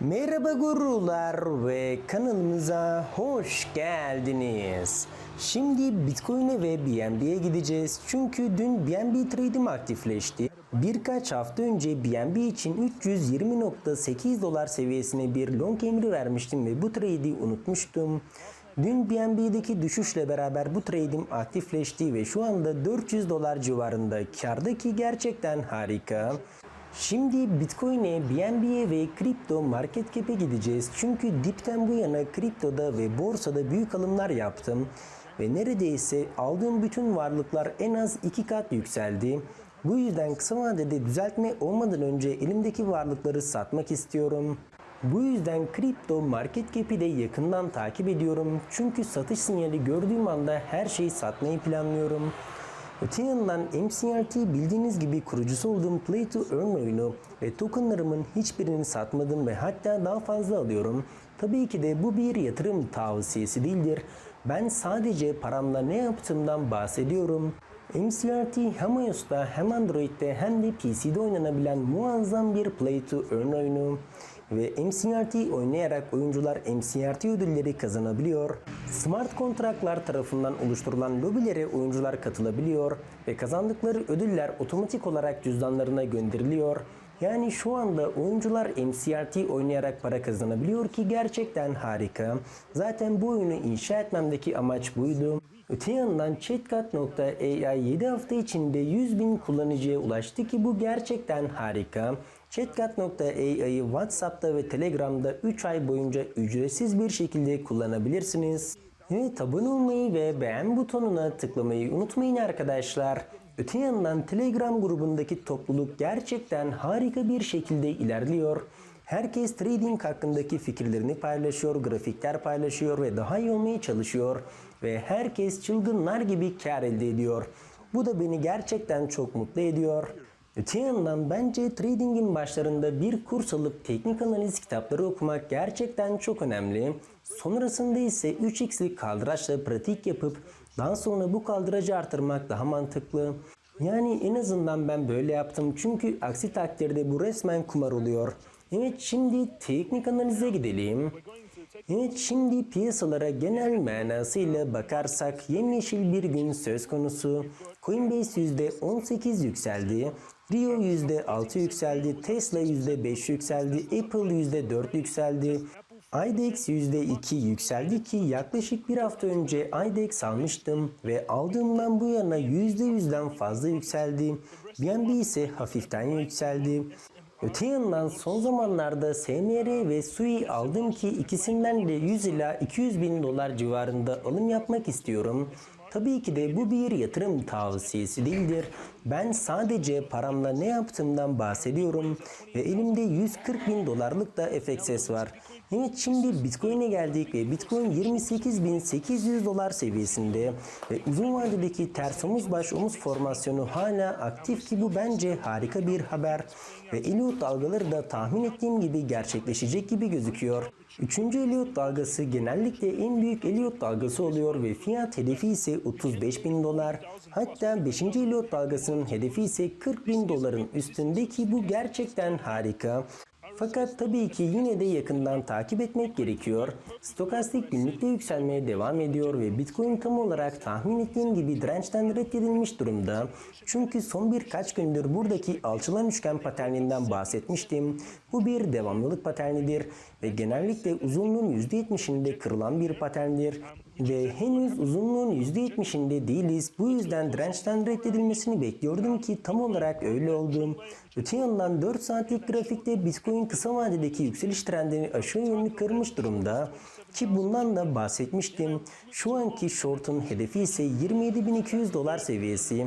Merhaba gurular ve kanalımıza hoş geldiniz. Şimdi Bitcoin'e ve BNB'ye gideceğiz. Çünkü dün BNB trade'im aktifleşti. Birkaç hafta önce BNB için 320.8 dolar seviyesine bir long emri vermiştim ve bu trade'i unutmuştum. Dün BNB'deki düşüşle beraber bu trade'im aktifleşti ve şu anda 400 dolar civarında kardaki gerçekten harika. Şimdi Bitcoin'e, BNB'ye ve kripto market cap'e gideceğiz. Çünkü dipten bu yana kriptoda ve borsada büyük alımlar yaptım. Ve neredeyse aldığım bütün varlıklar en az iki kat yükseldi. Bu yüzden kısa vadede düzeltme olmadan önce elimdeki varlıkları satmak istiyorum. Bu yüzden kripto market cap'i de yakından takip ediyorum. Çünkü satış sinyali gördüğüm anda her şeyi satmayı planlıyorum. Öte yandan MCRT bildiğiniz gibi kurucusu olduğum Play to Earn oyunu ve tokenlarımın hiçbirini satmadım ve hatta daha fazla alıyorum. Tabii ki de bu bir yatırım tavsiyesi değildir. Ben sadece paramla ne yaptığımdan bahsediyorum. MCRT hem iOS'ta hem Android'de hem de PC'de oynanabilen muazzam bir Play to Earn oyunu ve MCRT oynayarak oyuncular MCRT ödülleri kazanabiliyor. Smart kontratlar tarafından oluşturulan lobilere oyuncular katılabiliyor ve kazandıkları ödüller otomatik olarak cüzdanlarına gönderiliyor. Yani şu anda oyuncular MCRT oynayarak para kazanabiliyor ki gerçekten harika. Zaten bu oyunu inşa etmemdeki amaç buydu. Öte yandan ChatGat.ai 7 hafta içinde 100 bin kullanıcıya ulaştı ki bu gerçekten harika. ChatGat.ai'yi WhatsApp'ta ve Telegram'da 3 ay boyunca ücretsiz bir şekilde kullanabilirsiniz. Evet abone olmayı ve beğen butonuna tıklamayı unutmayın arkadaşlar. Öte yandan Telegram grubundaki topluluk gerçekten harika bir şekilde ilerliyor. Herkes trading hakkındaki fikirlerini paylaşıyor, grafikler paylaşıyor ve daha iyi olmaya çalışıyor. Ve herkes çılgınlar gibi kar elde ediyor. Bu da beni gerçekten çok mutlu ediyor. Öte yandan bence tradingin başlarında bir kurs alıp teknik analiz kitapları okumak gerçekten çok önemli. Sonrasında ise 3x'lik kaldıraçla pratik yapıp daha sonra bu kaldıracı artırmak daha mantıklı. Yani en azından ben böyle yaptım çünkü aksi takdirde bu resmen kumar oluyor. Evet şimdi teknik analize gidelim. Evet şimdi piyasalara genel manasıyla bakarsak yemyeşil bir gün söz konusu. Coinbase %18 yükseldi. Rio %6 yükseldi. Tesla %5 yükseldi. Apple %4 yükseldi. IDX %2 yükseldi ki yaklaşık bir hafta önce IDX almıştım ve aldığımdan bu yana %100'den fazla yükseldi. BNB ise hafiften yükseldi. Öte yandan son zamanlarda SMR ve SUI aldım ki ikisinden de 100 ila 200 bin dolar civarında alım yapmak istiyorum. Tabii ki de bu bir yatırım tavsiyesi değildir. Ben sadece paramla ne yaptığımdan bahsediyorum ve elimde 140 bin dolarlık da FXS var. Evet şimdi Bitcoin'e geldik ve Bitcoin 28.800 dolar seviyesinde ve uzun vadedeki ters omuz baş omuz formasyonu hala aktif ki bu bence harika bir haber ve Elliot dalgaları da tahmin ettiğim gibi gerçekleşecek gibi gözüküyor. Üçüncü Elliot dalgası genellikle en büyük Elliot dalgası oluyor ve fiyat hedefi ise 35 bin dolar. Hatta 5. Elliot dalgasının hedefi ise 40 bin doların üstündeki bu gerçekten harika. Fakat tabii ki yine de yakından takip etmek gerekiyor. Stokastik günlükte yükselmeye devam ediyor ve Bitcoin tam olarak tahmin ettiğim gibi dirençten reddedilmiş durumda. Çünkü son birkaç gündür buradaki alçılan üçgen paterninden bahsetmiştim. Bu bir devamlılık paternidir ve genellikle uzunluğun %70'inde kırılan bir paterndir. Ve henüz uzunluğun %70'inde değiliz. Bu yüzden dirençten reddedilmesini bekliyordum ki tam olarak öyle oldu. Öte yandan 4 saatlik grafikte Bitcoin kısa vadedeki yükseliş trendini aşağı yönlü kırmış durumda. Ki bundan da bahsetmiştim. Şu anki short'un hedefi ise 27.200 dolar seviyesi.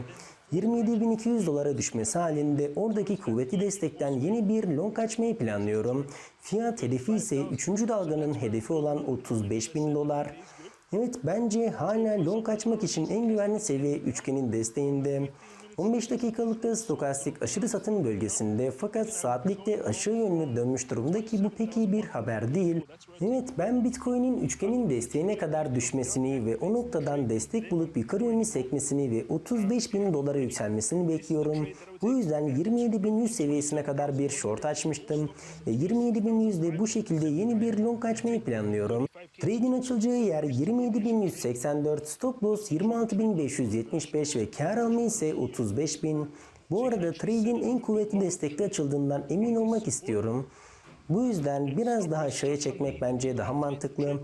27.200 dolara düşmesi halinde oradaki kuvvetli destekten yeni bir long açmayı planlıyorum. Fiyat hedefi ise 3. dalganın hedefi olan 35.000 dolar. Evet bence hala long açmak için en güvenli seviye üçgenin desteğinde. 15 dakikalıkta stokastik aşırı satım bölgesinde fakat saatlikte aşağı yönlü dönmüş durumda ki bu pek iyi bir haber değil. Evet ben Bitcoin'in üçgenin desteğine kadar düşmesini ve o noktadan destek bulup yukarı yönlü sekmesini ve 35 bin dolara yükselmesini bekliyorum. Bu yüzden 27.100 seviyesine kadar bir short açmıştım ve 27.100 de bu şekilde yeni bir long açmayı planlıyorum. Trade'in açılacağı yer 27.184, stop loss 26.575 ve kar alma ise 35.000. Bu arada trade'in en kuvvetli destekte açıldığından emin olmak istiyorum. Bu yüzden biraz daha aşağıya çekmek bence daha mantıklı.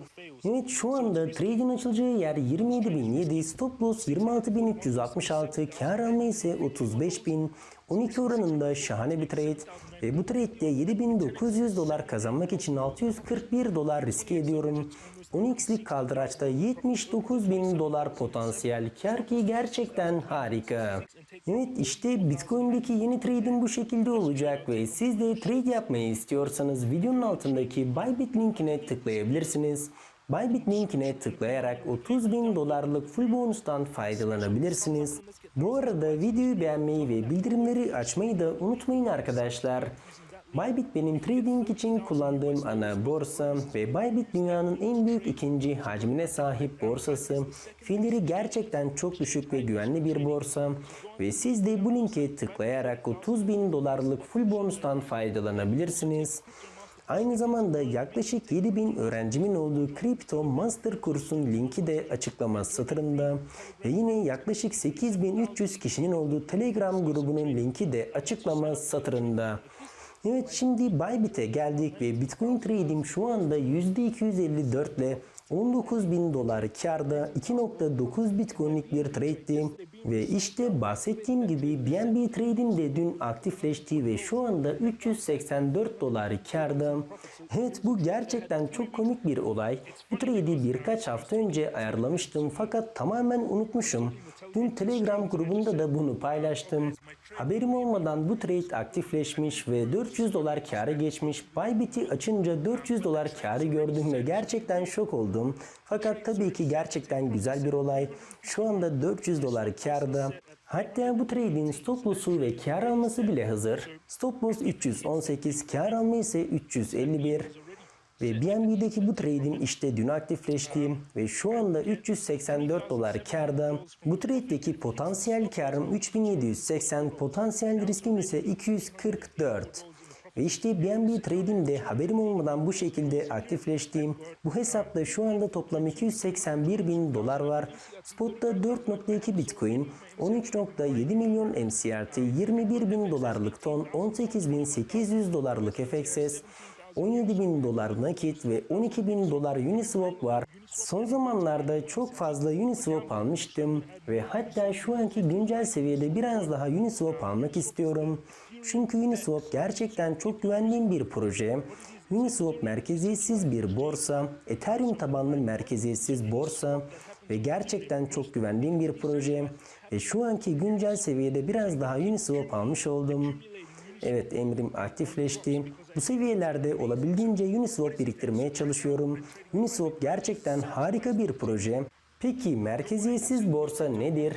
Evet şu anda trade'in açılacağı yer 27.007, stop loss 26.366, kar alma ise 35.000. 12 oranında şahane bir trade ve bu trade'de 7900 dolar kazanmak için 641 dolar riske ediyorum. 10x'lik kaldıraçta 79 bin dolar potansiyel kar ki gerçekten harika. Evet işte Bitcoin'deki yeni trade'im bu şekilde olacak ve siz de trade yapmayı istiyorsanız videonun altındaki Bybit linkine tıklayabilirsiniz. Bybit linkine tıklayarak 30 bin dolarlık full bonustan faydalanabilirsiniz. Bu arada videoyu beğenmeyi ve bildirimleri açmayı da unutmayın arkadaşlar. Bybit benim trading için kullandığım ana borsa ve Bybit dünyanın en büyük ikinci hacmine sahip borsası. Fiilleri gerçekten çok düşük ve güvenli bir borsa ve siz de bu linke tıklayarak 30 bin dolarlık full bonustan faydalanabilirsiniz. Aynı zamanda yaklaşık 7000 öğrencimin olduğu Crypto Master kursun linki de açıklama satırında ve yine yaklaşık 8300 kişinin olduğu Telegram grubunun linki de açıklama satırında. Evet şimdi Bybit'e geldik ve Bitcoin trading şu anda %254 ile 19 bin dolar karda 2.9 bitcoinlik bir trade'di ve işte bahsettiğim gibi BNB Trading de dün aktifleşti ve şu anda 384 dolar karda. Evet bu gerçekten çok komik bir olay. Bu trade'i birkaç hafta önce ayarlamıştım fakat tamamen unutmuşum. Dün Telegram grubunda da bunu paylaştım. Haberim olmadan bu trade aktifleşmiş ve 400 dolar kâra geçmiş. Bybit'i açınca 400 dolar kârı gördüm ve gerçekten şok oldum. Fakat tabii ki gerçekten güzel bir olay. Şu anda 400 dolar kârda. Hatta bu trade'in stop loss'u ve kâr alması bile hazır. Stop loss 318, kâr alma ise 351. Ve BNB'deki bu trade'im işte dün aktifleşti ve şu anda 384 dolar karda. Bu trade'deki potansiyel karım 3780, potansiyel riskim ise 244. Ve işte BNB Trade'imde haberim olmadan bu şekilde aktifleşti. Bu hesapta şu anda toplam 281 bin dolar var. Spot'ta 4.2 Bitcoin, 13.7 milyon MCRT, 21 bin dolarlık ton, 18.800 dolarlık FXS, 17 bin dolar nakit ve 12 bin dolar Uniswap var. Son zamanlarda çok fazla Uniswap almıştım ve hatta şu anki güncel seviyede biraz daha Uniswap almak istiyorum. Çünkü Uniswap gerçekten çok güvendiğim bir proje. Uniswap merkeziyetsiz bir borsa, Ethereum tabanlı merkeziyetsiz borsa ve gerçekten çok güvendiğim bir proje. Ve şu anki güncel seviyede biraz daha Uniswap almış oldum. Evet emrim aktifleşti. Bu seviyelerde olabildiğince Uniswap biriktirmeye çalışıyorum. Uniswap gerçekten harika bir proje. Peki merkeziyetsiz borsa nedir?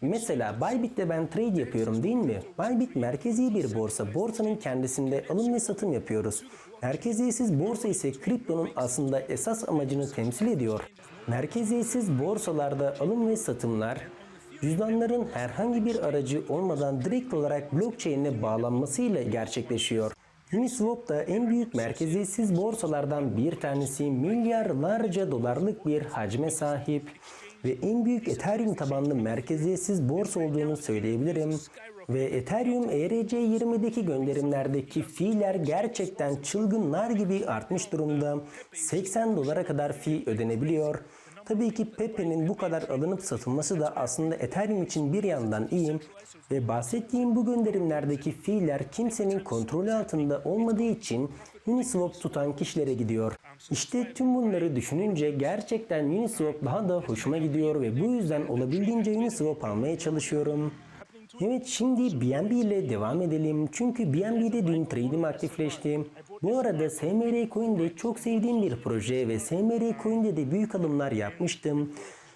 Mesela Bybit'te ben trade yapıyorum değil mi? Bybit merkezi bir borsa. Borsanın kendisinde alım ve satım yapıyoruz. Merkeziyetsiz borsa ise kriptonun aslında esas amacını temsil ediyor. Merkeziyetsiz borsalarda alım ve satımlar cüzdanların herhangi bir aracı olmadan direkt olarak blockchain'e bağlanmasıyla gerçekleşiyor. Uniswap da en büyük merkeziyetsiz borsalardan bir tanesi milyarlarca dolarlık bir hacme sahip ve en büyük Ethereum tabanlı merkeziyetsiz borsa olduğunu söyleyebilirim. Ve Ethereum ERC20'deki gönderimlerdeki fiiller gerçekten çılgınlar gibi artmış durumda. 80 dolara kadar fi ödenebiliyor. Tabii ki Pepe'nin bu kadar alınıp satılması da aslında Ethereum için bir yandan iyi ve bahsettiğim bu gönderimlerdeki fiiller kimsenin kontrolü altında olmadığı için Uniswap tutan kişilere gidiyor. İşte tüm bunları düşününce gerçekten Uniswap daha da hoşuma gidiyor ve bu yüzden olabildiğince Uniswap almaya çalışıyorum. Evet şimdi BNB ile devam edelim. Çünkü BNB'de dün trade'im aktifleşti. Bu arada SMR Coin de çok sevdiğim bir proje ve SMR Coin'de de büyük alımlar yapmıştım.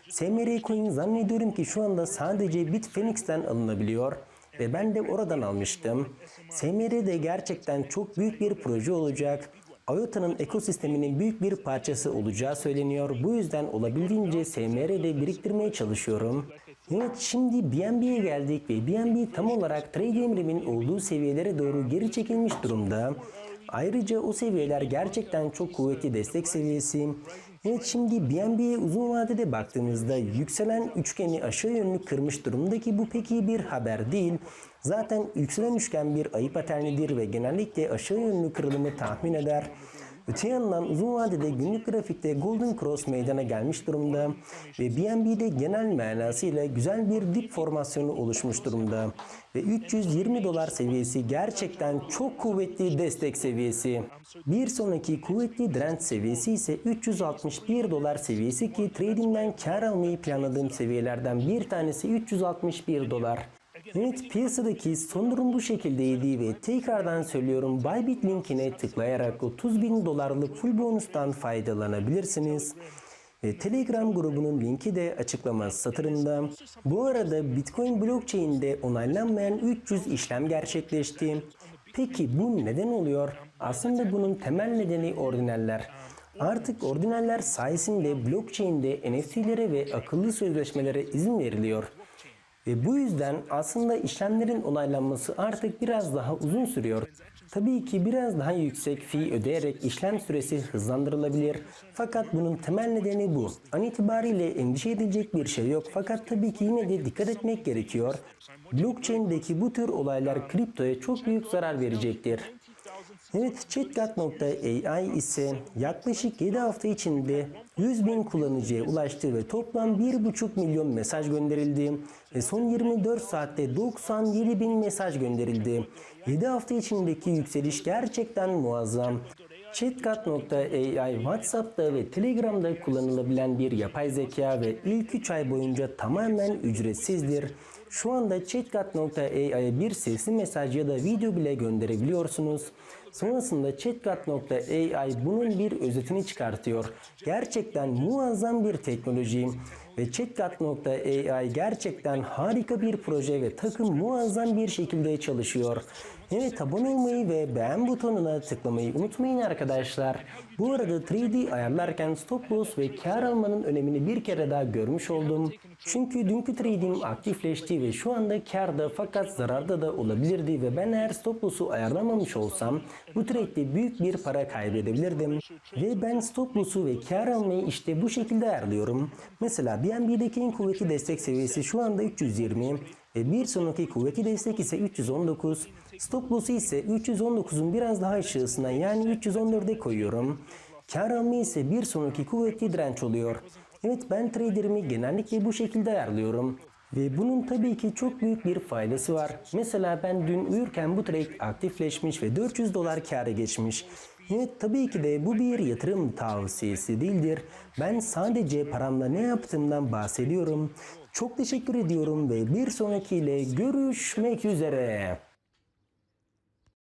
SMR coin zannediyorum ki şu anda sadece Bitfenix'ten alınabiliyor ve ben de oradan almıştım. SMR de gerçekten çok büyük bir proje olacak. IOTA'nın ekosisteminin büyük bir parçası olacağı söyleniyor. Bu yüzden olabildiğince SMR'de biriktirmeye çalışıyorum. Evet şimdi BNB'ye geldik ve BNB tam olarak Trade Emrim'in olduğu seviyelere doğru geri çekilmiş durumda. Ayrıca o seviyeler gerçekten çok kuvvetli destek seviyesi. Evet şimdi BNB'ye uzun vadede baktığımızda yükselen üçgeni aşağı yönlü kırmış durumda ki bu pek iyi bir haber değil. Zaten yükselen üçgen bir ayı paternidir ve genellikle aşağı yönlü kırılımı tahmin eder. Öte yandan uzun vadede günlük grafikte Golden Cross meydana gelmiş durumda ve BNB'de genel manasıyla güzel bir dip formasyonu oluşmuş durumda. Ve 320 dolar seviyesi gerçekten çok kuvvetli destek seviyesi. Bir sonraki kuvvetli direnç seviyesi ise 361 dolar seviyesi ki tradingden kar almayı planladığım seviyelerden bir tanesi 361 dolar. Evet piyasadaki son durum bu şekildeydi ve tekrardan söylüyorum Bybit linkine tıklayarak 30 bin dolarlık full bonustan faydalanabilirsiniz. Ve Telegram grubunun linki de açıklama satırında. Bu arada Bitcoin blockchain'de onaylanmayan 300 işlem gerçekleşti. Peki bu neden oluyor? Aslında bunun temel nedeni ordinaller. Artık ordinaller sayesinde blockchain'de NFT'lere ve akıllı sözleşmelere izin veriliyor. Ve bu yüzden aslında işlemlerin onaylanması artık biraz daha uzun sürüyor. Tabii ki biraz daha yüksek fee ödeyerek işlem süresi hızlandırılabilir. Fakat bunun temel nedeni bu. An itibariyle endişe edilecek bir şey yok. Fakat tabii ki yine de dikkat etmek gerekiyor. Blockchain'deki bu tür olaylar kriptoya çok büyük zarar verecektir. Evet, ChatGat.ai ise yaklaşık 7 hafta içinde 100 bin kullanıcıya ulaştı ve toplam 1,5 milyon mesaj gönderildi ve son 24 saatte 97 bin mesaj gönderildi. 7 hafta içindeki yükseliş gerçekten muazzam. ChatGat.ai WhatsApp'ta ve Telegram'da kullanılabilen bir yapay zeka ve ilk 3 ay boyunca tamamen ücretsizdir. Şu anda ChatGat.ai'ye bir sesli mesaj ya da video bile gönderebiliyorsunuz. Sonrasında ChatGat.ai bunun bir özetini çıkartıyor. Gerçekten muazzam bir teknoloji ve ChatGat.ai gerçekten harika bir proje ve takım muazzam bir şekilde çalışıyor. Evet abone olmayı ve beğen butonuna tıklamayı unutmayın arkadaşlar. Bu arada 3D ayarlarken stop loss ve kar almanın önemini bir kere daha görmüş oldum. Çünkü dünkü trade'im aktifleşti ve şu anda karda fakat zararda da olabilirdi ve ben eğer stop loss'u ayarlamamış olsam bu trade'de büyük bir para kaybedebilirdim. Ve ben stop loss'u ve kar almayı işte bu şekilde ayarlıyorum. Mesela BNB'deki en kuvvetli destek seviyesi şu anda 320 ve bir sonraki kuvvetli destek ise 319. Stop loss'u ise 319'un biraz daha aşağısına yani 314'e koyuyorum. Kar alma ise bir sonraki kuvvetli direnç oluyor. Evet ben traderimi genellikle bu şekilde ayarlıyorum. Ve bunun tabii ki çok büyük bir faydası var. Mesela ben dün uyurken bu trade aktifleşmiş ve 400 dolar kâra geçmiş. Evet tabii ki de bu bir yatırım tavsiyesi değildir. Ben sadece paramla ne yaptığımdan bahsediyorum. Çok teşekkür ediyorum ve bir sonrakiyle görüşmek üzere.